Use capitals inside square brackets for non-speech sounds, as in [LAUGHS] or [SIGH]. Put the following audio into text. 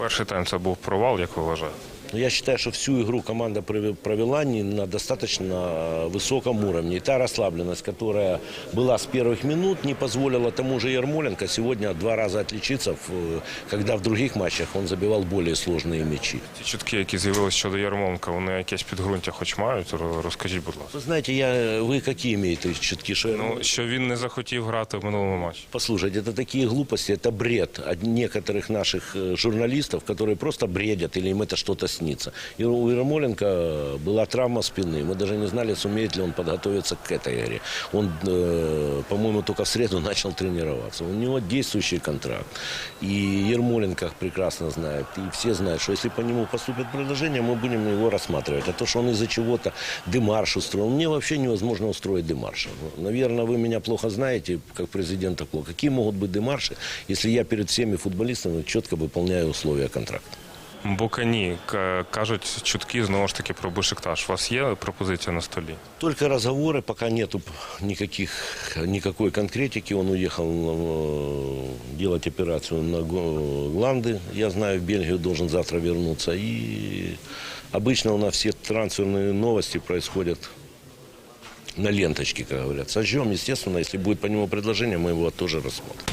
Перший тайм це був провал, як ви вважаєте? Но я считаю, что всю игру команда прове- провела не на достаточно э, высоком уровне. И та расслабленность, которая была с первых минут, не позволила тому же Ермоленко сегодня два раза отличиться, в, э, когда в других матчах он забивал более сложные мячи. Ті чутки, які з'явилися щодо Ярмоленка, вони якесь підґрунтя хоч мають? Ро- Розкажіть, будь ласка. Вы знаете, я, вы какие имеете чутки? Что Ну, що він не захотів грати в минулому матчі. Послушайте, это такие глупости, это бред от некоторых наших э, журналистов, которые просто бредят или им это что-то снится. И у Ермоленко была травма спины. Мы даже не знали, сумеет ли он подготовиться к этой игре. Он, э, по-моему, только в среду [LAUGHS] начал тренироваться. У него действующий контракт. И Ермоленко прекрасно знает. И все знают, что если по нему поступит предложение, мы будем его рассматривать. А то, что он из-за чего-то демарш устроил, мне вообще невозможно устроить демарш. Наверное, вы меня плохо знаете, как президент такого. Какие могут быть демарши, если я перед всеми футболистами четко выполняю условия контракта? Букані К- кажуть чутки знову ж таки про Бешикташ. У вас є пропозиція на столі? Только разговоры, пока нету никаких, никакой конкретики. Он уехал э, делать операцию на го- гланды. Я знаю, в Бельгию должен завтра вернуться. И обычно у нас все трансферные новости происходят на ленточке, как говорят. Сожжем, естественно, если будет по нему предложение, мы его тоже рассмотрим.